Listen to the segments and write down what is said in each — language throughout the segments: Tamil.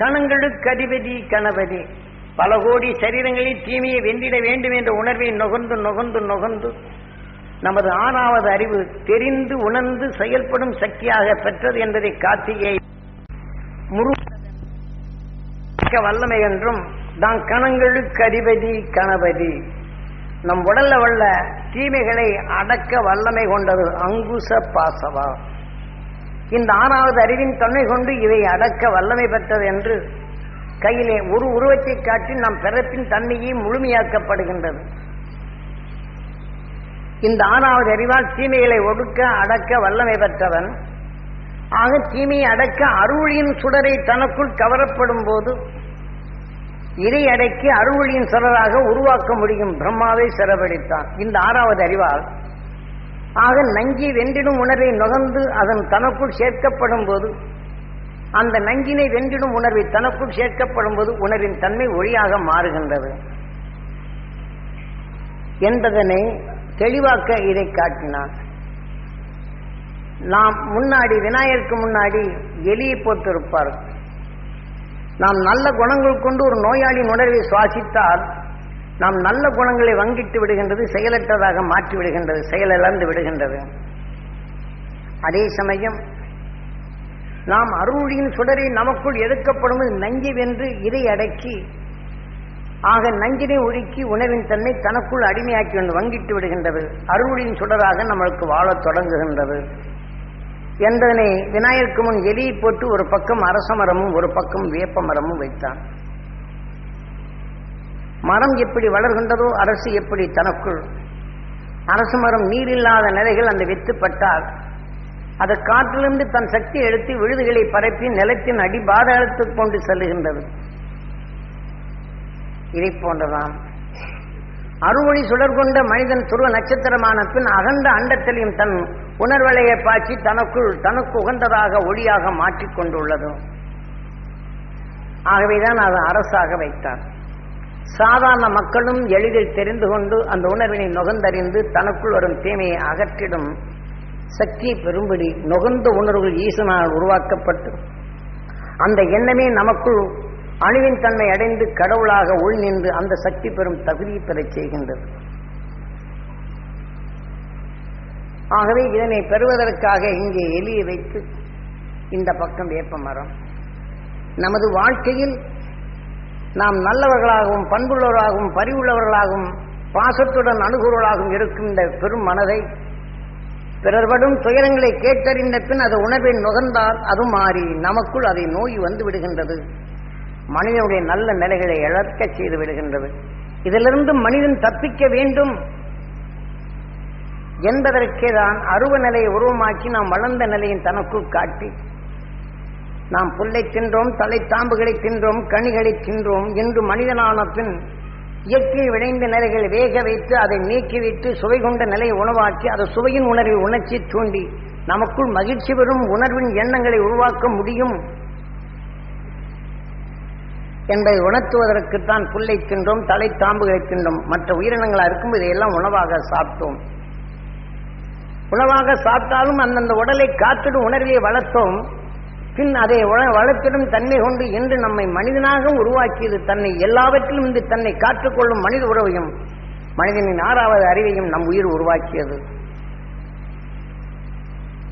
கணங்களுக்கு அதிபதி கணபதி. பல கோடி சரீரங்களில் தீமையை வென்றிட வேண்டும் என்ற உணர்வை நுகர்ந்து நுகர்ந்து நுகர்ந்து நமது ஆறாவது அறிவு தெரிந்து உணர்ந்து செயல்படும் சக்தியாக பெற்றது என்பதை கார்த்திகை முருக வல்லமை என்றும் தான் கணங்களுக்கு அதிபதி கணபதி. நம் உடல்ல உள்ள தீமைகளை அடக்க வல்லமை கொண்டது அங்குச பாசவா. இந்த ஆறாவது அறிவின் தன்மை கொண்டு இவை அடக்க வல்லமை பெற்றது என்று கையிலே ஒரு உருவத்தை காட்டி நம் பிறப்பின் தன்மையை முழுமையாக்கப்படுகின்றது. இந்த ஆறாவது அறிவால் தீமைகளை ஒடுக்க அடக்க வல்லமை பெற்றவன் ஆக தீமையை அடக்க அருளியின் சுடரை தனக்குள் கவரப்படும் போது இதை அடக்கி அருள்வழியின் சுடராக உருவாக்க முடியும். பிரம்மாவை சிறப்படித்தான் இந்த ஆறாவது அறிவால் ஆக நஞ்சி வென்றிடும் உணர்வை நுகர்ந்து அதன் தனக்குள் சேர்க்கப்படும் போது அந்த நஞ்சினை வென்றிடும் உணர்வை தனக்குள் சேர்க்கப்படும் போது உணர்வின் தன்மை ஒளியாக மாறுகின்றது. என்பதனை தெளிவாக்க இதை காட்டினான் நாம் முன்னாடி விநாயகருக்கு முன்னாடி எலியை போட்டிருப்பார் நாம் நல்ல குணங்கள் கொண்டு ஒரு நோயாளியின் உணர்வை சுவாசித்தால் நாம் நல்ல குணங்களை வங்கிட்டு விடுகின்றது செயலற்றதாக மாற்றி விடுகின்றது செயலிழந்து விடுகின்றது. அதே சமயம் நாம் அருளின் சுடரை நமக்குள் எடுக்கப்படும் நஞ்சு வென்று இதை அடக்கி ஆக நஞ்சினை ஒழுக்கி உணவின் தன்மை தனக்குள் அடிமையாக்கி வந்து வங்கிட்டு விடுகின்றது. அருளின் சுடராக நம்மளுக்கு வாழத் தொடங்குகின்றது. என்பதனை விநாயகருக்கு முன் எலியை போட்டு ஒரு பக்கம் அரச மரமும் ஒரு பக்கம் வேப்ப மரமும் வைத்தான். மரம் எப்படி வளர்கின்றதோ அரசு எப்படி தனக்குள். அரசு மரம் நீரில்லாத நிலைகள் அந்த வெத்துப்பட்டால் அது காற்றிலிருந்து தன் சக்தி எடுத்து விழுதுகளை பரப்பி நிலத்தின் அடிபாதகத்துக்கு கொண்டு செல்லுகின்றது. இதை போன்றதாம். அறுவழி சுடர் கொண்ட மனிதன் துருவ நட்சத்திரமான பின் அகண்ட அண்டத்திலையும் தன் உணர்வலையை பாய்ச்சி தனக்குள் தனக்கு உகந்ததாக ஒளியாக மாற்றிக் கொண்டுள்ளது. ஆகவேதான் அது அரசாக வைத்தார். சாதாரண மக்களும் எளிதில் தெரிந்து கொண்டு அந்த உணர்வினை நுகர்ந்தறிந்து தனக்குள் வரும் தீமையை அகற்றிடும் சக்தியை பெறும்படி நுகர்ந்த உணர்வுகள் ஈசனால் உருவாக்கப்பட்டு அந்த எண்ணமே நமக்குள் அணுவின் தன்மை அடைந்து கடவுளாக உள் நின்று அந்த சக்தி பெறும் தகுதியை பெறச் செய்கின்றது. ஆகவே இதனை பெறுவதற்காக இங்கே எலியை வைத்து இந்த பக்கம் வேப்ப மரம் நமது வாழ்க்கையில் நாம் நல்லவர்களாகவும் பண்புள்ளவர்களாகவும் பரிவுள்ளவர்களாகவும் பாசத்துடன் அணுகுவர்களாகவும் இருக்கின்ற பெரும் மனதை பிறர்படும் துயரங்களை கேட்டறிந்த பின் அது உணர்வை நுகர்ந்தால் அது மாறி நமக்குள் அதை நோய் வந்து விடுகின்றது. மனிதனுடைய நல்ல நிலைகளை இழக்க செய்து விடுகின்றது. இதிலிருந்து மனிதன் தப்பிக்க வேண்டும் என்பதற்கே தான் அருவ நிலையை உருவமாக்கி நாம் வளர்ந்த நிலையின் தனக்குள் காட்டி நாம் புல்லை தின்றோம் தலைத்தாம்புகளை தின்றோம் கனிகளை தின்றோம் என்று மனிதனான பின் இயற்கை விளைந்த நிலைகளை வேக வைத்து அதை நீக்கி வைத்து சுவை கொண்ட நிலையை உணவாக்கி அதை சுவையின் உணர்வை உணர்ச்சி தூண்டி நமக்குள் மகிழ்ச்சி பெறும் உணர்வின் எண்ணங்களை உருவாக்க முடியும் என்பதை உணர்த்துவதற்குத்தான் புல்லை தின்றோம் தலை தாம்புகளை தின்றோம். மற்ற உயிரினங்களா இருக்கும் இதையெல்லாம் உணவாக சாப்பிட்டோம். உணவாக சாப்பிட்டாலும் அந்தந்த உடலை காத்திடும் உணர்வை வளர்த்தோம். பின் அதை வளர்த்திடும் தன்மை கொண்டு என்று நம்மை மனிதனாக உருவாக்கியது தன்னை எல்லாவற்றிலும் இன்று தன்னை காற்றுக்கொள்ளும் மனித உறவையும் மனிதனின் ஆறாவது அறிவையும் நம் உயிர் உருவாக்கியது.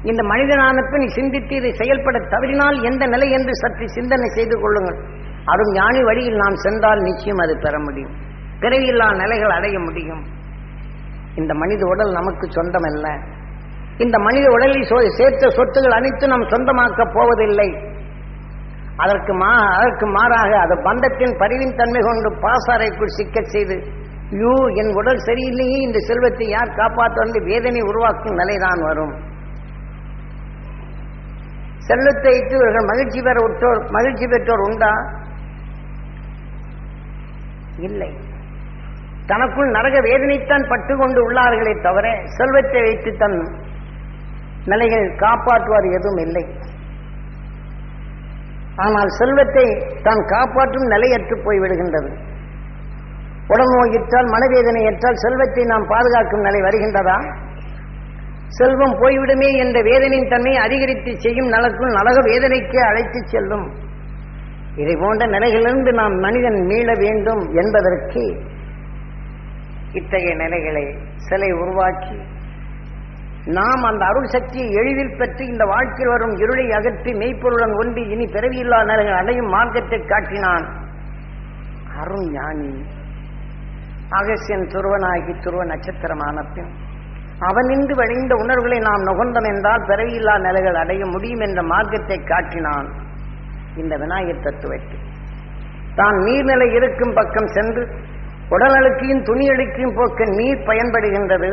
இந்த மனிதனான பின் சிந்தித்து இதை செயல்பட தவறினால் எந்த நிலை என்று சற்று சிந்தனை செய்து கொள்ளுங்கள். அதுவும் ஞானி வழியில் நாம் சென்றால் நிச்சயம் அது பெற முடியும். பிறவியில்லா நிலைகள் அடைய முடியும். இந்த மனித உடல் நமக்கு சொந்தமல்ல. இந்த மனித உடலில் சேர்த்த சொத்துகள் அனைத்தும் நாம் சொந்தமாக்கப் போவதில்லை. அதற்கு மா அதற்கு மாறாக அது பந்தத்தின் பரிவின் தன்மை கொண்டு பாசாரைக்குள் சிக்கச் செய்து யூ என் உடல் சரியில்லையே இந்த செல்வத்தை யார் காப்பாற்ற வந்து வேதனை உருவாக்கும் நிலைதான் வரும். செல்வத்தை இட்டு இவர்கள் மகிழ்ச்சி பெற உற்றோர் மகிழ்ச்சி பெற்றோர் உண்டா? இல்லை. தனக்குள் நரக வேதனைத்தான் பட்டு கொண்டு உள்ளார்களே தவிர செல்வத்தை வைத்து தன் நிலைகள் காப்பாற்றுவார் எதுவும் இல்லை. ஆனால் செல்வத்தை தான் காப்பாற்றும் நிலையற்று போய்விடுகின்றது உடல் நோயிற்றால் மனவேதனை ஏற்றால் செல்வத்தை நாம் பாதுகாக்கும் நிலை வருகின்றதா? செல்வம் போய்விடுமே என்ற வேதனையின் தன்மை அதிகரித்து செய்யும் நலக்குள் நலக வேதனைக்கு அழைத்து செல்லும். இதை போன்ற நிலைகளிலிருந்து நாம் மனிதன் மீள வேண்டும் என்பதற்கு இத்தகைய நிலைகளை சிலை உருவாக்கி நாம் அந்த அருள் சக்தியை எளிதில் பெற்று இந்த வாழ்க்கையில் வரும் இருளை அகற்றி மெய்ப்பொருளுடன் ஒன்றி இனி பிறவியில்லா நிலைகள் அடையும் மார்க்கத்தை காட்டினான். அருண் ஞானி. அகசியன் துருவனாகி துருவ நட்சத்திரமான பின் அவனின்று வழிந்த உணர்வுகளை நாம் நுகர்ந்தோம் என்றால் பிறவியில்லா நிலைகள் அடைய முடியும் என்ற மார்க்கத்தை காட்டினான். இந்த விநாயகர் தத்துவத்தை. தான் நீர்நிலை இருக்கும் பக்கம் சென்று உடல் அழுக்கையும் துணி அழுக்கையும் போக்க நீர் பயன்படுகின்றது.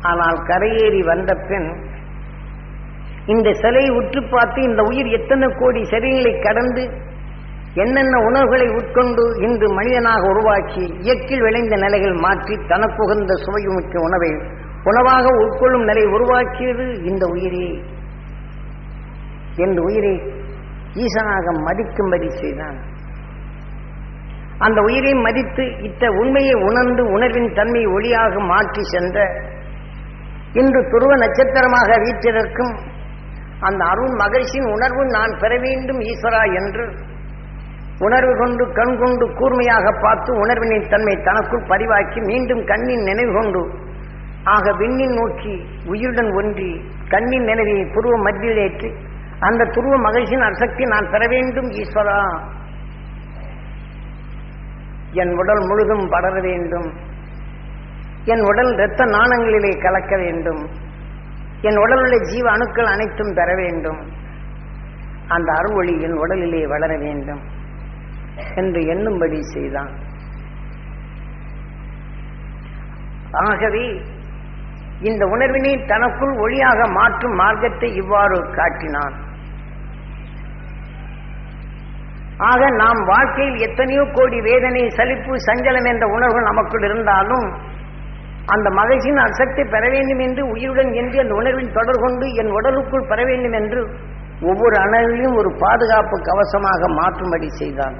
ஆனால் கரையேறி வந்த பின் இந்த சிலையை உற்று பார்த்து இந்த உயிர் எத்தனை கோடி சிலைகளை கடந்து என்னென்ன உணவுகளை உட்கொண்டு இன்று மனிதனாக உருவாக்கி இயற்கையில் விளைந்த நிலைகள் மாற்றி தனக்குகந்த சுவையுமிக்க உணவை உணவாக உட்கொள்ளும் நிலை உருவாக்கியது இந்த உயிரே. என்ற உயிரை ஈசனாக மதிக்கும்படி செய்தான். அந்த உயிரை மதித்து இத்த உண்மையை உணர்ந்து உணர்வின் தன்மை ஒளியாக மாற்றி சென்ற இன்று துருவ நட்சத்திரமாக வீற்றிருக்கும் அந்த அருண் மகிழ்ச்சியின் உணர்வு நான் பெற வேண்டும் ஈஸ்வரா என்று உணர்வு கொண்டு கண் கொண்டு கூர்மையாக பார்த்து உணர்வினின் தன்மை தனக்குள் பதிவாக்கி மீண்டும் கண்ணின் நினைவு கொண்டு ஆக விண்ணின் நோக்கி உயிருடன் ஒன்றி கண்ணின் நினைவை துருவ மத்தியிலேற்றி அந்த துருவ மகிழ்ச்சியின் அசக்தி நான் பெற வேண்டும் ஈஸ்வரா. என் உடல் முழுதும் படர வேண்டும். என் உடல் இரத்த நாணங்களிலே கலக்க வேண்டும். என் உடல் உள்ள ஜீவ அணுக்கள் அனைத்தும் பெற வேண்டும். அந்த அருள்வொளி என் உடலிலே வளர வேண்டும் என்று எண்ணும்படி செய்தான். ஆகவே இந்த உணர்வினை தனக்குள் ஒளியாக மாற்றும் மார்க்கத்தை இவ்வாறு காட்டினான். ஆக நாம் வாழ்க்கையில் எத்தனையோ கோடி வேதனை சலிப்பு சஞ்சலம் என்ற உணர்வு நமக்குள் இருந்தாலும் அந்த மகிழ்ச்சியின் அசக்தி பெற வேண்டும் என்று உயிருடன் என்று அந்த உணர்வில் தொடர் கொண்டு என் உடலுக்குள் பெற வேண்டும் என்று ஒவ்வொரு அணவிலும் ஒரு பாதுகாப்பு கவசமாக மாற்றும்படி செய்தான்.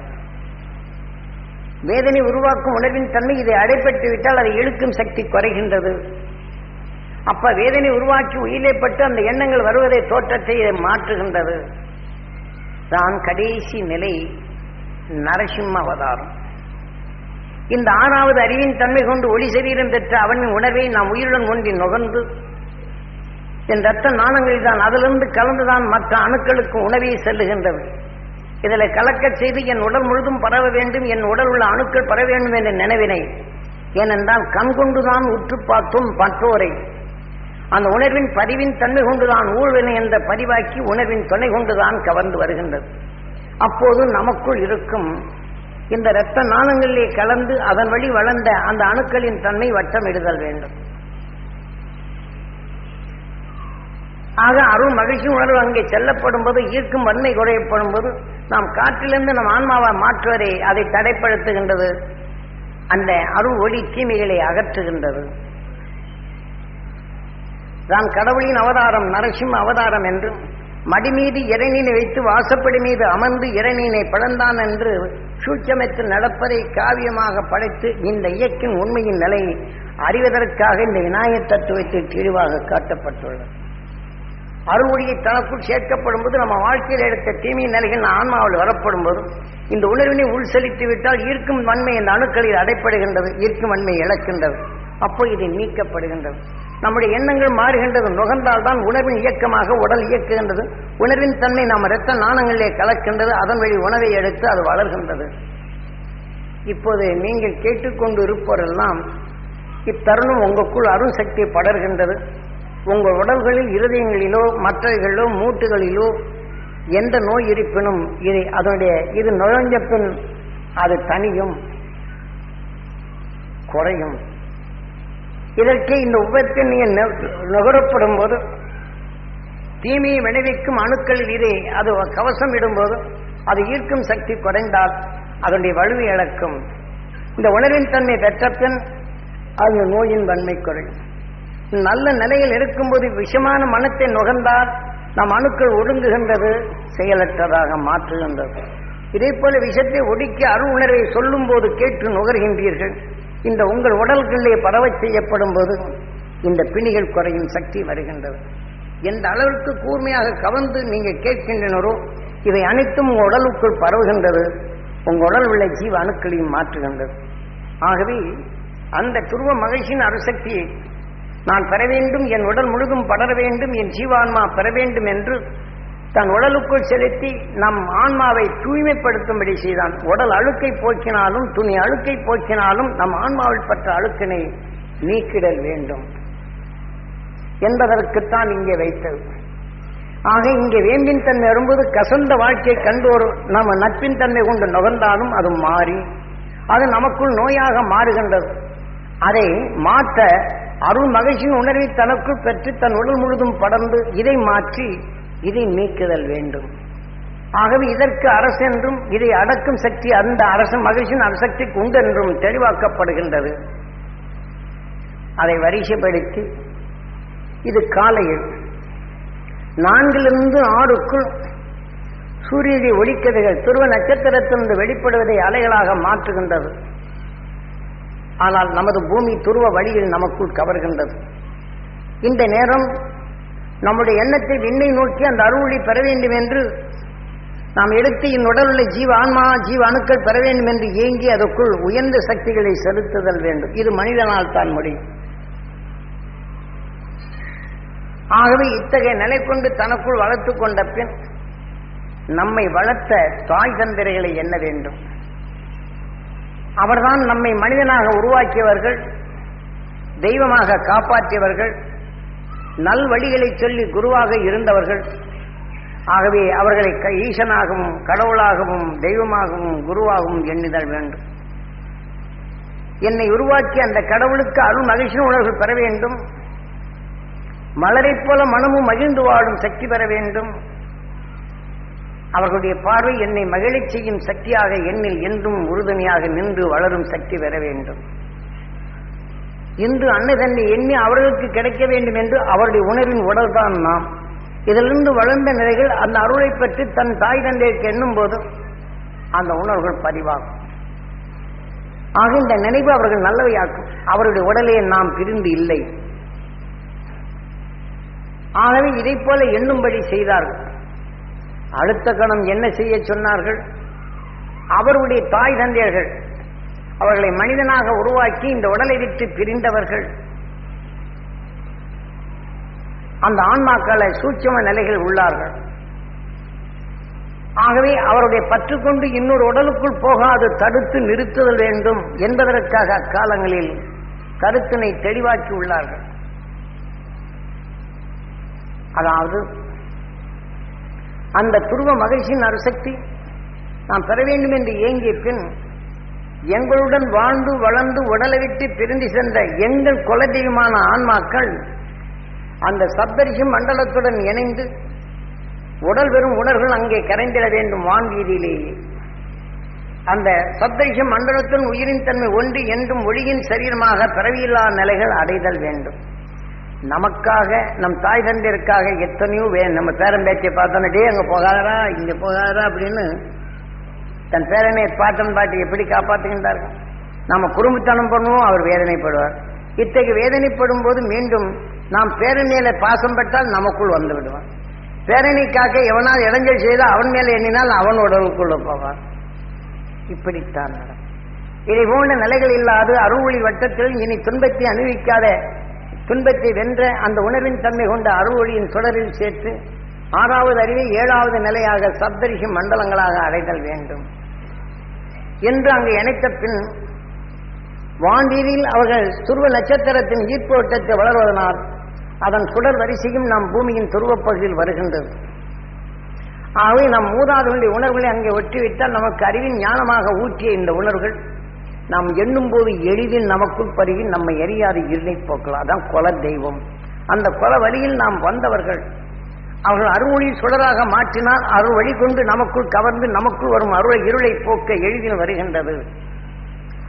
வேதனை உருவாக்கும் உணர்வின் தன்மை இதை அடைப்பட்டு விட்டால் அதை இழுக்கும் சக்தி குறைகின்றது. அப்ப வேதனை உருவாக்கி உயிரிழப்பட்டு அந்த எண்ணங்கள் வருவதை தோற்றத்தை இதை மாற்றுகின்றது. தான் கடைசி நிலை நரசிம்ம அவதாரம். இந்த ஆறாவது அறிவின் தன்மை கொண்டு ஒளி சரீரம் பெற்ற அவனின் உணர்வை நாம் உயிருடன் ஒன்றி நுகர்ந்து என் ரத்த நாணங்களில் தான் அதிலிருந்து கலந்துதான் மற்ற அணுக்களுக்கு உணவை செல்லுகின்றது. இதில் கலக்கச் செய்து என் உடல் முழுதும் பரவ வேண்டும் என் உடல் உள்ள அணுக்கள் பரவ வேண்டும் என்ற நினைவினை. ஏனென்றால் கண் கொண்டுதான் உற்று பார்த்தோம் மற்றோரை. அந்த உணர்வின் பதிவின் தன்மை கொண்டுதான் ஊழ்வினை என்ற பதிவாக்கி உணர்வின் துணை கொண்டுதான் கவர்ந்து வருகின்றது. அப்போது நமக்குள் இருக்கும் இந்த இரத்த நாணங்களிலே கலந்து அதன் வழி வளர்ந்த அந்த அணுக்களின் தன்மை வட்டமிடுதல் வேண்டும். ஆக அருள் மகிழ்ச்சி உணர்வு அங்கே செல்லப்படும் போது ஈர்க்கும் வன்மை குறையப்படும் போது நாம் காற்றிலிருந்து நம் ஆன்மாவை மாற்றுவதை அதை தடைப்படுத்துகின்றது. அந்த அருள் ஒளி தீமைகளை அகற்றுகின்றது. தான் கடவுளின் அவதாரம் நரசிம்ம அவதாரம் என்று மடிமீது இறைநீனை வைத்து வாசப்படி மீது அமர்ந்து இறைநீனை பழந்தான் என்று சூட்சமைத்து நடப்பதை காவியமாக படைத்து இந்த இயக்கின் உண்மையின் நிலையை அறிவதற்காக இந்த விநாயகர் தத்துவத்தில் தெளிவாக காட்டப்பட்டுள்ளது. அறுவொழியை தனக்குள் சேர்க்கப்படும் போது நம்ம வாழ்க்கையில் எடுத்த தீமை நிலைகள் ஆன்மாவில் வரப்படும் போது இந்த உணர்வினை உள் செலுத்தி விட்டால் ஈர்க்கும் வன்மை இந்த அணுக்களில் அடைப்படுகின்றது ஈர்க்கும் வன்மை இழக்கின்றது. அப்போ இது நீக்கப்படுகின்றது. நம்முடைய எண்ணங்கள் மாறுகின்றது. நுகர்ந்தால் தான் உணர்வின் இயக்கமாக உடல் இயக்குகின்றது. உணர்வின் தன்மை நாம் இரத்த நாணங்களிலே கலக்கின்றது. அதன் வழி உணவை எடுத்து அது வளர்கின்றது. இப்போது நீங்கள் கேட்டுக்கொண்டு இருப்போரெல்லாம் இத்தருணம் உங்களுக்குள் அருண் சக்தி படர்கின்றது. உங்கள் உடல்களில் இருதயங்களிலோ மற்றவைகளிலோ மூட்டுகளிலோ எந்த நோய் இருப்பினும் இது அதனுடைய இது நுழைஞ்ச பின் அது தனியும் குறையும். இதற்கு இந்த உபத்தை நீங்கள் நுகரப்படும் போது தீமையை விளைவிக்கும் அணுக்களில் இதே அது கவசம் இடும்போது அது ஈர்க்கும் சக்தி குறைந்தால் அதனுடைய வலுவை இழக்கும். இந்த உணர்வின் தன்மை பெற்ற பின் அது நோயின் வன்மை குறையும். நல்ல நிலையில் இருக்கும்போது விஷமான மனத்தை நுகர்ந்தால் நம் அணுக்கள் ஒடுங்குகின்றது செயலற்றதாக மாற்றுகின்றது. இதே போல விஷத்தை ஒடுக்கி அருள் உணர்வை சொல்லும் போது கேட்டு நுகர்கின்றீர்கள். இந்த உங்கள் உடல்களிலே பரவச் செய்யப்படும் போது இந்த பிணிகள் குறையும் சக்தி வருகின்றது. எந்த அளவிற்கு கூர்மையாக கவர்ந்து நீங்கள் கேட்கின்றனரோ இவை அனைத்தும் உங்கள் உடலுக்குள் பரவுகின்றது. உங்கள் உடல் உள்ள ஜீவ அணுக்களையும் மாற்றுகின்றது. ஆகவே அந்த துருவ மகிழ்ச்சியின் அருசக்தியை நான் பெற வேண்டும் என் உடல் முழுதும் படர வேண்டும் என் ஜீவான்மா பெற வேண்டும் என்று தன் உடலுக்குள் செலுத்தி நம் ஆன்மாவை தூய்மைப்படுத்தும்படி செய்தான். உடல் அழுக்கை போக்கினாலும் துணி அழுக்கை போக்கினாலும் நம் ஆன்மாவில் பற்ற அழுக்கினை நீக்கிடல் வேண்டும். என்பதற்குத்தான் இங்கே வைத்தது. ஆக இங்கே வேம்பின் தன்மை வரும்போது கசந்த வாழ்க்கையை கண்டோர் நம்ம நட்பின் தன்மை கொண்டு நுகர்ந்தாலும் அது மாறி அது நமக்குள் நோயாக மாறுகின்றது. அதை மாற்ற அருள் மகிழ்ச்சியின் உணர்வை தனக்குள் பெற்று தன் உடல் முழுதும் படர்ந்து இதை மாற்றி இதை நீக்குதல் வேண்டும். ஆகவே இதற்கு அரசு என்றும் இதை அடக்கும் சக்தி அந்த அரசு மகிழ்ச்சியின் அரசக்திக்கு உண்டென்றும் தெளிவாக்கப்படுகின்றது. அதை வரிசைப்படுத்தி இது காலையில் நான்கிலிருந்து ஆறுக்குள் சூரியனை ஒளிக்கதிர்கள் துருவ நட்சத்திரத்திலிருந்து வெளிப்படுவதை அலைகளாக மாற்றுகின்றது. ஆனால் நமது பூமி துருவ வழியில் நமக்குள் கவர்கின்றது. இந்த நேரம் நம்முடைய எண்ணத்தை விண்ணை நோக்கி அந்த அருளை பெற வேண்டும் என்று நாம் எடுத்து என் உடலுள்ள ஜீவ ஆன்மா ஜீவ அணுக்கள் பெற வேண்டும் என்று ஏங்கி அதற்குள் உயர்ந்த சக்திகளை செலுத்துதல் வேண்டும். இது மனிதனால் தான் முடியும் ஆகவே இத்தகைய நிலை கொண்டு தனக்குள் வளர்த்து கொண்ட பின் நம்மை வளர்த்த தாய் தந்திரைகளை எண்ண வேண்டும். அவர்தான் நம்மை மனிதனாக உருவாக்கியவர்கள் தெய்வமாக காப்பாற்றியவர்கள் நல் வழிகளை சொல்லி குருவாக இருந்தவர்கள். ஆகவே அவர்களை க- ஈசனாகவும் கடவுளாகவும் தெய்வமாகவும் குருவாகவும் எண்ணிதல் வேண்டும். என்னை உருவாக்கி அந்த கடவுளுக்கு அருள் மகிழ்ச்சி உணர்வு பெற வேண்டும். மலரைப் போல மனமும் மகிழ்ந்து வாழும் சக்தி பெற வேண்டும். அவர்களுடைய பார்வை என்னை மகிழச் செய்யும் சக்தியாக என்னில் என்றும் உறுதுணையாக நின்று வளரும் சக்தி பெற வேண்டும். இன்று அன்னை தன்னை எண்ணி அவர்களுக்கு கிடைக்க வேண்டும் என்று அவருடைய உணர்வின் உடல்தான் நாம். இதிலிருந்து வளர்ந்த நிலைகள் அந்த அருளை பற்றி தன் தாய் தந்தைக்கு எண்ணும் போது அந்த உணர்வுகள் பதிவாகும். ஆக இந்த நினைவு அவர்கள் நல்லவையாக்கும். அவருடைய உடலையை நாம் பிரிந்து இல்லை. ஆகவே இதை போல எண்ணும்படி செய்தார்கள். அடுத்த கணம் என்ன செய்ய சொன்னார்கள்? அவருடைய தாய் தந்தையர்கள் அவர்களை மனிதனாக உருவாக்கி இந்த உடலை விட்டு பிரிந்தவர்கள். அந்த ஆன்மாக்களை சூட்சம நிலைகள் உள்ளார்கள். ஆகவே அவருடைய பற்றுக்கொண்டு இன்னொரு உடலுக்குள் போகாது தடுத்து நிறுத்துதல் வேண்டும் என்பதற்காக அக்காலங்களில் கருத்தினை தெளிவாக்கி உள்ளார்கள். அதாவது அந்த துருவ மகிழ்ச்சியின் அருசக்தி நாம் பெற வேண்டும் என்று ஏங்கிய பின் எங்களுடன் வாழ்ந்து வளர்ந்து உடலை விட்டு பிரிந்து சென்ற எங்கள் குலதெய்வமான ஆன்மாக்கள் அந்த சப்தரிசி மண்டலத்துடன் இணைந்து உடல் பெறும் உணர்வுகள் அங்கே கரைந்திட வேண்டும் வான்வீதியிலேயே அந்த சப்தரிசி மண்டலத்தின் உயிரின் தன்மை ஒன்று என்றும் ஒளியின் சரீரமாக பிறவியில்லா நிலைகள் அடைதல் வேண்டும். நமக்காக நம் தாய் தந்தையருக்காக எத்தனையோ வே நம்ம பேரன் பார்த்தோன்னே டே அங்கே போகாதரா இங்கே போகாதரா அப்படின்னு தன் பேரனை பாட்டன் பாட்டி எப்படி காப்பாற்றுகின்றார்கள் நாம குடும்பத்தனம் பண்ணுவோம் அவர் வேதனைப்படுவார். இத்தகைய வேதனைப்படும் போது மீண்டும் நாம் பேரணியில பாசம் பெற்றால் நமக்குள் வந்து விடுவான் பேரணிக்காக எவனால் இடைஞ்சல் செய்தால் அவன் மேல எண்ணினால் அவன் உடலுக்குள்ள போவான் இப்படித்தான் நடக்கும். இதை போன்ற நிலைகள் இல்லாது அருள்வழி வட்டத்தில் இனி துன்பத்தை அனுபவிக்காத துன்பத்தை வென்ற அந்த உணர்வின் தன்மை கொண்ட அருள்வழியின் சுடரில் சேர்த்து ஆறாவது அறிவை ஏழாவது நிலையாக சப்தரிஷி மண்டலங்களாக அடைதல் வேண்டும். என்று அங்கு இணைத்த பின் வான்வீதியில் அவர்கள் துருவ நட்சத்திரத்தின் ஈர்ப்போட்டத்தை வளர்வதனால் அதன் சுடர் வரிசையும் நம் பூமியின் துருவப்பகுதியில் வருகின்றது. ஆகவே நம் மூதாதைகளுடைய உணர்வுகளை அங்கே ஒற்றிவிட்டால் நமக்கு அறிவின் ஞானமாக ஊற்றிய இந்த உணர்வுகள் நாம் எண்ணும் போது எளிதில் நமக்குள் பருகி நம்மை எரியாது இருளை போக்கலாம் அதான் குல தெய்வம். அந்த குல வழியில் நாம் வந்தவர்கள் அவர்கள் அருள்மொழி சுடராக மாற்றினால் அருள் வழி கொண்டு நமக்குள் கவர்ந்து நமக்குள் வரும் அருளை இருளை போக்க எளிதில் வருகின்றது.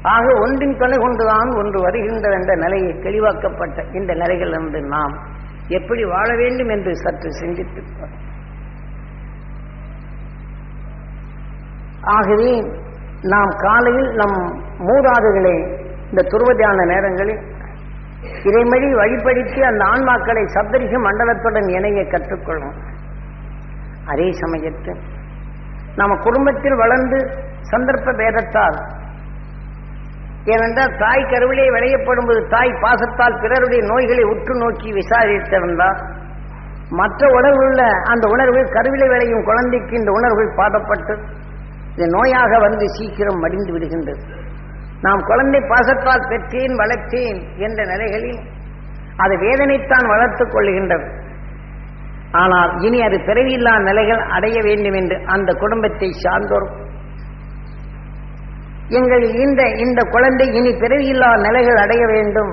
ஆக ஒன்றின் துணை கொண்டுதான் ஒன்று வருகின்றது என்ற நிலையை தெளிவாக்கப்பட்ட இந்த நிலைகளிலிருந்து நாம் எப்படி வாழ வேண்டும் என்று சற்று சிந்தித்து ஆகவே நாம் காலையில் நம் மூதாதைகளை இந்த துருவதியான நேரங்களில் இறைமொழி வழிப்படுத்தி அந்த ஆன்மாக்களை சப்தரிஷ மண்டலத்துடன் இணைய கற்றுக்கொள்ளும் அதே சமயத்தில் நம்ம குடும்பத்தில் வளர்ந்து சந்தர்ப்ப பேதத்தால் ஏனென்றால் தாய் கருவிலே விளையப்படும் போது தாய் பாசத்தால் பிறருடைய நோய்களை உற்று நோக்கி விசாரித்திருந்தால் மற்ற உணர்வுள்ள அந்த உணர்வு கருவிலை விளையும் குழந்தைக்கு இந்த உணர்வுகள் பாடப்பட்டு இது நோயாக வந்து சீக்கிரம் மடிந்து விடுகின்றது. நாம் குழந்தை பாசத்தால் பெற்றேன் வளர்த்தேன் என்ற நிலைகளில் அது வேதனைத்தான் வளர்த்துக் கொள்கின்றது ஆனால் இனி அது பிறவியில்லா நிலைகள் அடைய வேண்டும் என்று அந்த குடும்பத்தை சார்ந்தோரும். எங்கள் இந்த இந்த குழந்தை இனி பிறவியில்லா நிலைகள் அடைய வேண்டும்.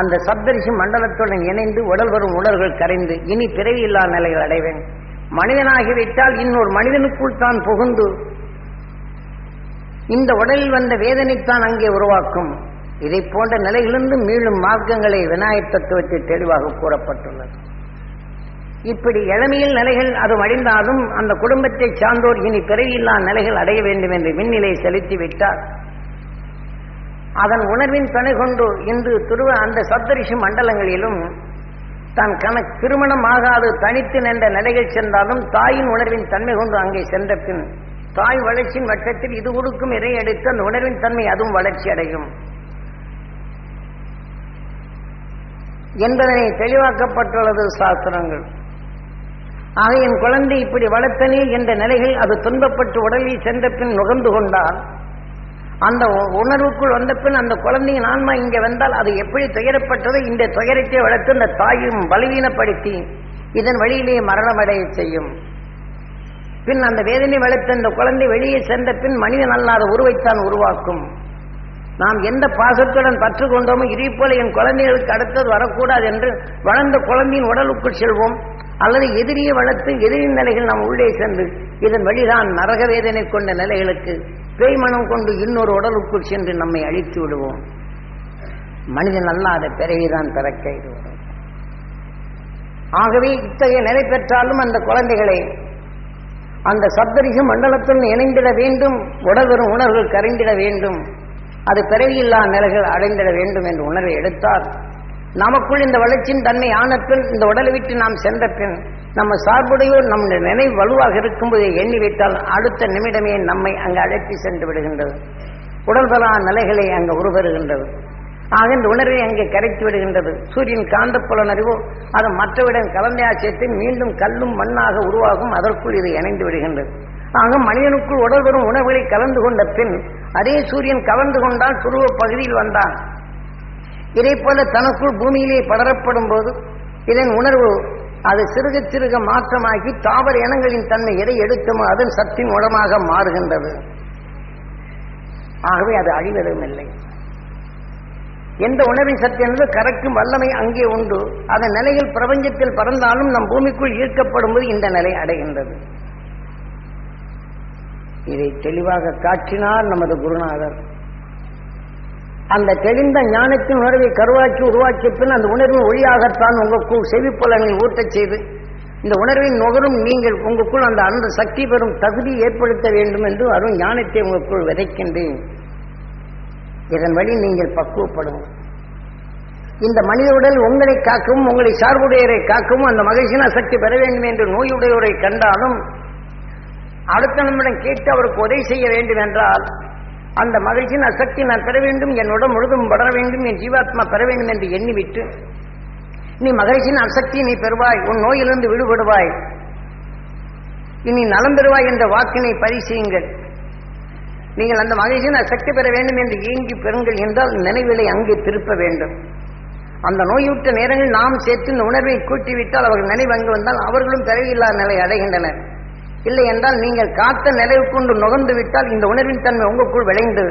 அந்த சப்தரிசி மண்டலத்துடன் இணைந்து உடல் வரும் உடல்கள் கரைந்து இனி பிறவியில்லா நிலைகள் அடைவேன் மனிதனாகிவிட்டால் இன்னொரு மனிதனுக்குள் தான் புகுந்து இந்த உடலில் வந்த வேதனைத்தான் அங்கே உருவாக்கும். இதை போன்ற நிலையிலிருந்து மீளும் மார்க்கங்களை விநாயக தத்துவத்தில் தெளிவாக கூறப்பட்டுள்ளது. இப்படி இளமையில் நிலைகள் அது அடைந்தாலும் அந்த குடும்பத்தை சார்ந்தோர் இனி பிறவியில்லா நிலைகள் அடைய வேண்டும் என்று மின்னிலை செலுத்தி விட்டார் அதன் உணர்வின் துணை கொண்டு இன்று துருவ அந்த சப்தரிஷி மண்டலங்களிலும் தான் கண திருமணம் ஆகாது தனித்து நின்ற நிலைகள் சென்றாலும் தாயின் உணர்வின் தன்மை கொண்டு அங்கே சென்ற பின் தாய் வளர்ச்சியின் வட்டத்தில் இது கொடுக்கும் இறை எடுத்து அந்த உணர்வின் தன்மை அதுவும் வளர்ச்சி அடையும். என்பதனை தெளிவாக்கப்பட்டுள்ளது சாஸ்திரங்கள். ஆக என் குழந்தை இப்படி வளர்த்தனே என்ற நிலையில் அது துன்பப்பட்டு உடலில் சென்ற பின் நுகர்ந்து கொண்டால் அந்த உணர்வுக்குள் வந்த பின் அந்த குழந்தையின் ஆன்மா இங்கே வந்தால் அது எப்படி துயரப்பட்டதோ இந்த துயரத்தை வளர்த்து அந்த தாயும் பலவீனப்படுத்தி இதன் வழியிலே மரணமடைய செய்யும். பின் அந்த வேதனை வளர்த்த அந்த குழந்தை வெளியே சென்ற பின் மனிதன் அல்லாத உருவைத்தான் உருவாக்கும். நாம் எந்த பாசத்துடன் பற்று கொண்டோமோ இதே போல என் குழந்தைகளுக்கு அடுத்தது வரக்கூடாது என்று வளர்ந்த குழந்தையின் உடலுக்குள் செல்வோம். அல்லது எதிரியை வளர்த்து எதிரின் நிலைகள் நாம் உள்ளே சென்று இதன் வழிதான் நரக வேதனை கொண்ட நிலைகளுக்கு பேய்மனம் கொண்டு இன்னொரு உடலுக்குள் சென்று நம்மை அழித்து விடுவோம். மனிதன் அல்லாத பிறவிதான் பிறக்க இது ஆகவே இத்தகைய நிலை பெற்றாலும் அந்த குழந்தைகளை அந்த சப்தரிஷ மண்டலத்துடன் இணைந்திட வேண்டும் உடல் வரும் உணர்வுகள் கரைந்திட வேண்டும். அது பிறவியில்லா நிலைகள் அடைந்திட வேண்டும் என்ற உணர்வை எடுத்தால் நமக்குள் இந்த வளர்ச்சியின் தன்மை ஆன பின் இந்த உடலை விட்டு நாம் சென்ற பின் நம்ம சார்புடையோர் நம் நினைவு வலுவாக இருக்கும்போது எண்ணி வைத்தால் அடுத்த நிமிடமே நம்மை அங்கு அழைத்து சென்று விடுகின்றது. உடல்பலா நிலைகளை அங்கு உருவருகின்றது. ஆக இந்த உணர்வை அங்கே கரைத்து விடுகின்றது. சூரியன் காந்தப்புலன் அறிவோ அது மற்றவிடம் கலந்தாச்சத்தை மீண்டும் கல்லும் மண்ணாக உருவாகும் அதற்குள் இது இணைந்து விடுகின்றது. ஆக மனிதனுக்குள் உடல் வரும் உணவுகளை கலந்து கொண்ட பின் அதே சூரியன் கலந்து கொண்டால் துருவ பகுதியில் வந்தான். இதை போல தனக்குள் பூமியிலே படரப்படும் போது இதன் உணர்வு அது சிறுக சிறுக மாற்றமாகி தாவர இனங்களின் தன்மை எதை எடுத்தமோ அதன் சத்தின் உடமாக மாறுகின்றது. ஆகவே அது அழிவதும் இல்லை. எந்த உணவின் சக்தி என்பது கறக்கும் வல்லமை அங்கே உண்டு. அதன் நிலையில் பிரபஞ்சத்தில் பறந்தாலும் நம் பூமிக்குள் ஈர்க்கப்படும் போது இந்த நிலை அடைகின்றது. இதை தெளிவாக காட்டினார் நமது குருநாதர். அந்த தெளிந்த ஞானத்தின் உணர்வை கருவாக்கி உருவாக்கிய பின் அந்த உணர்வின் ஒளியாகத்தான் உங்களுக்குள் செவிப்புலனை ஊட்டச் செய்து இந்த உணர்வின் நுகரும் நீங்கள் உங்களுக்குள் அந்த அந்த சக்தி பெறும் தகுதி ஏற்படுத்த வேண்டும் என்று அருண் ஞானத்தை உங்களுக்குள் விதைக்கின்றேன். இதன் வழி நீங்கள் பக்குவப்படுங்கள் இந்த மனித உடல் உங்களை காக்கவும் உங்களை சார்புடையரை காக்கவும் அந்த மகிழ்ச்சின சக்தி பெற வேண்டும் என்று நோயுடையோரை கண்டாலும் அடுத்த நம்மிடம் கேட்டு அவருக்கு உதவி செய்ய வேண்டும் என்றால் அந்த மகிழ்ச்சியின் அசக்தி நான் பெற வேண்டும் என் உடல் முழுதும் படர வேண்டும் என் ஜீவாத்மா பெற வேண்டும் என்று எண்ணிவிட்டு நீ மகிழ்ச்சியின் அசக்தி நீ பெறுவாய் உன் நோயிலிருந்து விடுபடுவாய். இனி நலம் பெறுவாய் என்ற வாக்கினை பரிசெய்யுங்கள் நீங்கள் அந்த மகிழ்ச்சியின் சக்தி பெற வேண்டும் என்று ஏங்கி பெறுங்கள் என்றால் நினைவிலை அங்கே திருப்ப வேண்டும். அந்த நோயுற்ற நேரங்களில் நாம் சேர்த்து இந்த உணர்வை கூட்டிவிட்டால் அவர்கள் நினைவு அங்கு வந்தால் அவர்களும் பிறவியில்லா நிலை அடைகின்றனர். இல்லை என்றால் நீங்கள் காத்த நிலை கொண்டு நுகர்ந்து விட்டால் இந்த உணர்வின் தன்மை உங்களுக்குள் விளைந்து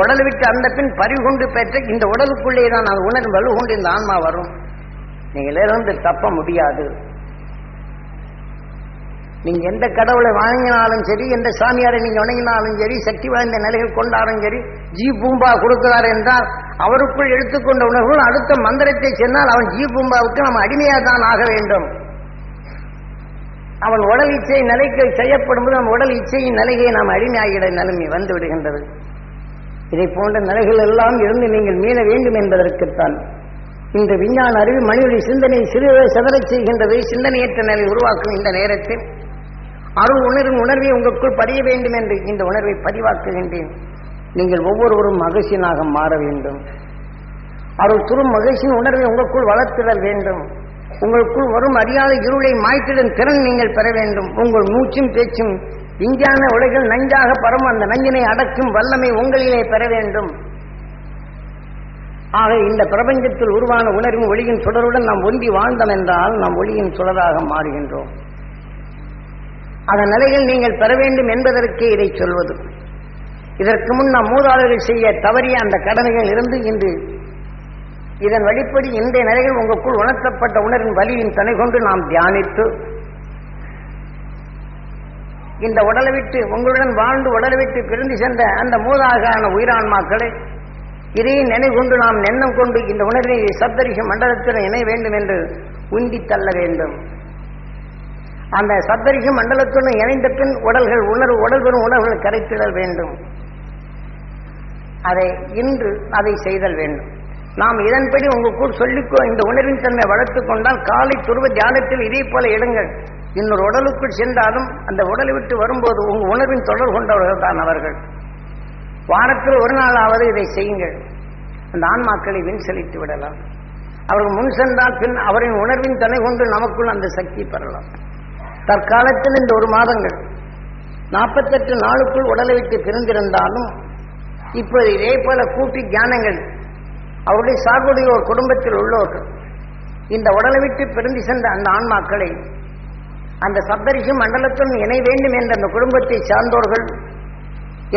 உடல் விட்டு அந்த பின் பறிவு கொண்டு பெற்ற இந்த உடலுக்குள்ளே தான் அந்த உணர்வு வலு கொண்டு இந்த ஆன்மா வரும். நீங்கள் இருந்து தப்ப முடியாது. நீங்க எந்த கடவுளை வணங்கினாலும் சரி எந்த சாமியாரை நீங்க வணங்கினாலும் சரி சக்தி வாய்ந்த நிலைகள் கொண்டாலும் சரி ஜீ பூம்பா கொடுக்கிறார் என்றால் அவருக்குள் எடுத்துக்கொண்ட உணர்வுகள் அடுத்த மந்திரத்தை சென்றால் அவன் ஜீ பூம்பாவுக்கு நம்ம அடிமையாக தான் ஆக வேண்டும். அவன் உடல் இச்சை நிலைக்கு செய்யப்படும் போது நம் உடல் இச்சையின் நிலையை நாம் அடிமையாகிட நிலைமை வந்து விடுகின்றது. இதை போன்ற நிலைகள் எல்லாம் இருந்து நீங்கள் மீள வேண்டும் என்பதற்குத்தான். இந்த விஞ்ஞான அறிவு மனிதனுடைய சிந்தனை சிறு சிதறச் செய்கின்றது சிந்தனையற்ற நிலை உருவாக்கும் இந்த நேரத்தில். அருள் உணரும் உணர்வை உங்களுக்குள் பதிய வேண்டும் என்று இந்த உணர்வை பதிவாக்குகின்றேன். நீங்கள் ஒவ்வொருவரும் மகிழ்ச்சியனாக மாற வேண்டும். அருள் துரும் மகிழ்ச்சியின் உணர்வை உங்களுக்குள் வளர்த்திடல் வேண்டும். உங்களுக்குள் வரும் அறியாத இருளை மாய்த்திடும் திறன் நீங்கள் பெற வேண்டும். உங்கள் மூச்சும் பேச்சும் விஞ்ஞான உலகில் நஞ்சாக பரவும் அந்த நஞ்சினை அடக்கும் வல்லமை உங்களிலே பெற வேண்டும். ஆக இந்த பிரபஞ்சத்தில் உருவான உணர்வும் ஒளியின் சுடருடன் நாம் ஒன்றி வாழ்ந்தோம் என்றால் நாம் ஒளியின் சுடராக மாறுகின்றோம். அதன் நிலையில் நீங்கள் பெற வேண்டும் என்பதற்கே இதை சொல்வது. இதற்கு முன் நாம் மூதாதையர்கள் செய்ய தவறிய அந்த கடமைகள் இருந்து இன்று இதன் வழிப்படி இன்றைய நிலையில் உங்களுக்குள் உணர்த்தப்பட்ட உணர்வின் வலியின் துணை கொண்டு நாம் தியானித்து இந்த உடலை விட்டு உங்களுடன் வாழ்ந்து உடலை விட்டு பிரிந்து சென்ற அந்த மூதாகான உயிரான்மாக்களை இதையும் நினைவு கொண்டு நாம் எண்ணம் கொண்டு இந்த உணர்வை சப்தரிஷ மண்டலத்துடன் இணைய வேண்டும் என்று உந்தி தள்ள வேண்டும். அந்த சப்தரிஷ மண்டலத்துடன் இணைந்த பின் உடல்கள் உணர்வு உடல் பெறும் உணர்வுகள் கரைத்திடல் வேண்டும். அதை இன்று அதை செய்தல் வேண்டும். நாம் இதன்படி உங்களுக்கு சொல்லிக்கோ இந்த உணர்வின் தன்மை வளர்த்துக் கொண்டால் காலை துருவ தியானத்தில் இதே போல இடுங்கள் இன்னொரு உடலுக்குள் சென்றாலும் அந்த உடலை விட்டு வரும்போது உங்கள் உணர்வின் தொடர் கொண்டவர்கள் தான் அவர்கள். வாரத்தில் ஒரு நாளாவது இதை செய்யுங்கள். அந்த ஆன்மாக்களை வின் செலுத்தி விடலாம். அவர்கள் முன் சென்றால் பின் அவரின் உணர்வின் தனை கொண்டு நமக்குள் அந்த சக்தி பெறலாம். தற்காலத்தில் இந்த ஒரு மாதங்கள் நாற்பத்தெட்டு நாளுக்குள் உடலை விட்டு பிரிந்திருந்தாலும் இப்போது இதே போல கூட்டி தியானங்கள் அவருடைய சார்புடைய ஒரு குடும்பத்தில் உள்ளவர்கள் இந்த உடலை விட்டு பிரிந்து சென்ற அந்த ஆன்மாக்களை அந்த சப்தரிஷி மண்டலத்துடன் இணை வேண்டும் என்ற அந்த குடும்பத்தை சார்ந்தோர்கள்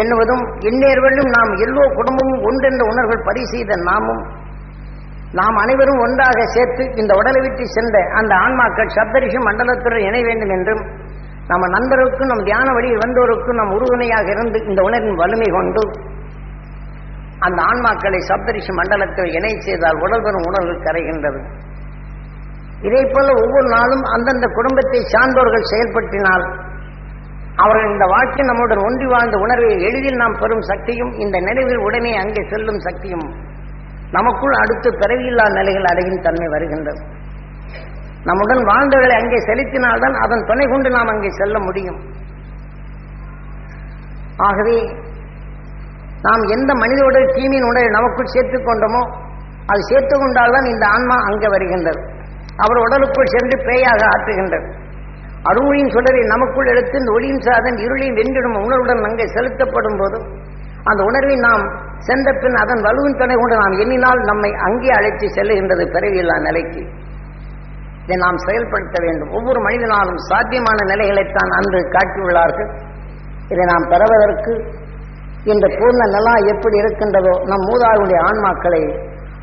என்பதும் இந்நேர்வெல்லும் நாம் எல்லோ குடும்பமும் ஒன்றென்ற உணர்வுகள் பதிவு செய்த நாமும் நாம் அனைவரும் ஒன்றாக சேர்த்து இந்த உடலை விட்டு சென்ற அந்த ஆன்மாக்கள் சப்தரிஷி மண்டலத்துடன் இணை வேண்டும் என்றும் நம்ம நண்பருக்கும் நம் தியான வழியில் வந்தோருக்கும் நம் உறுதுணையாக இருந்து இந்த உணர்வின் வலிமை கொண்டு அந்த ஆன்மாக்களை சப்தரிஷி மண்டலத்தில் இணை செய்தால் உடல் உணர்வு கரைகின்றது. இதே போல ஒவ்வொரு நாளும் அந்தந்த குடும்பத்தை சார்ந்தோர்கள் செயல்படுத்தினால் அவர்கள் இந்த வாழ்க்கை நம்முடன் ஒன்றி வாழ்ந்த உணர்வை எளிதில் நாம் பெறும் சக்தியும் இந்த நினைவில் உடனே அங்கே செல்லும் சக்தியும் நமக்குள் அடுத்து பிறவியில்லா நிலைகள் அடையும் தன்மை வருகின்றது. நம்முடன் வாழ்ந்தவர்களை அங்கே செலுத்தினால்தான் அதன் துணை கொண்டு நாம் அங்கே செல்ல முடியும். ஆகவே நாம் எந்த மனிதனுடைய தீமியினுடைய உடலை நமக்குள் சேர்த்துக் கொண்டோமோ அது சேர்த்துக் கொண்டால்தான் இந்த ஆன்மா அங்கே வருகின்றது. அவர் உடலுக்குள் சென்று பேயாக ஆற்றுகின்றது. அருள்மொழியின் சுடரை நமக்குள் எடுத்து இந்த ஒளியின் சாதன் இருளையும் வென்றிடும் உணர்வுடன் அங்கே செலுத்தப்படும் போது அந்த உணர்வை நாம் சென்ற பின் அதன் வலுவின் துணை கொண்டு நாம் எண்ணினால் நம்மை அங்கே அழைத்து செல்லுகின்றது பிறவியில்லா நிலைக்கு. இதை நாம் செயல்படுத்த வேண்டும். ஒவ்வொரு மனிதனாலும் சாத்தியமான நிலைகளைத்தான் அன்று காட்டியுள்ளார்கள். இதை நாம் பெறுவதற்கு இந்த பூர்ண நிலா எப்படி இருக்கின்றதோ நம் மூதாருடைய ஆன்மாக்களை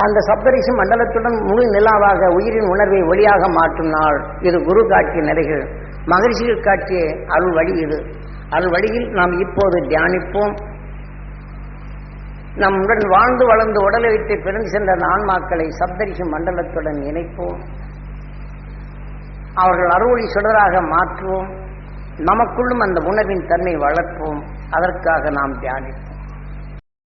அந்த சப்தரிசி மண்டலத்துடன் முழு நிலாவாக உயிரின் உணர்வை ஒளியாக மாற்றும் நாள். இது குரு காட்டிய நிலைகள். மகிழ்ச்சிகள் காட்டிய அருள் வழி இது. அருள் வழியில் நாம் இப்போது தியானிப்போம். நம்முடன் வாழ்ந்து வளர்ந்து உடலை விட்டு பிறந்து சென்ற ஆன்மாக்களை சப்தரிஷி மண்டலத்துடன் இணைப்போம். அவர்கள் அறுவழி சுடராக மாற்றுவோம். நமக்குள்ளும் அந்த உணவின் தன்மை வளர்ப்போம். அதற்காக நாம் தியானிப்போம்.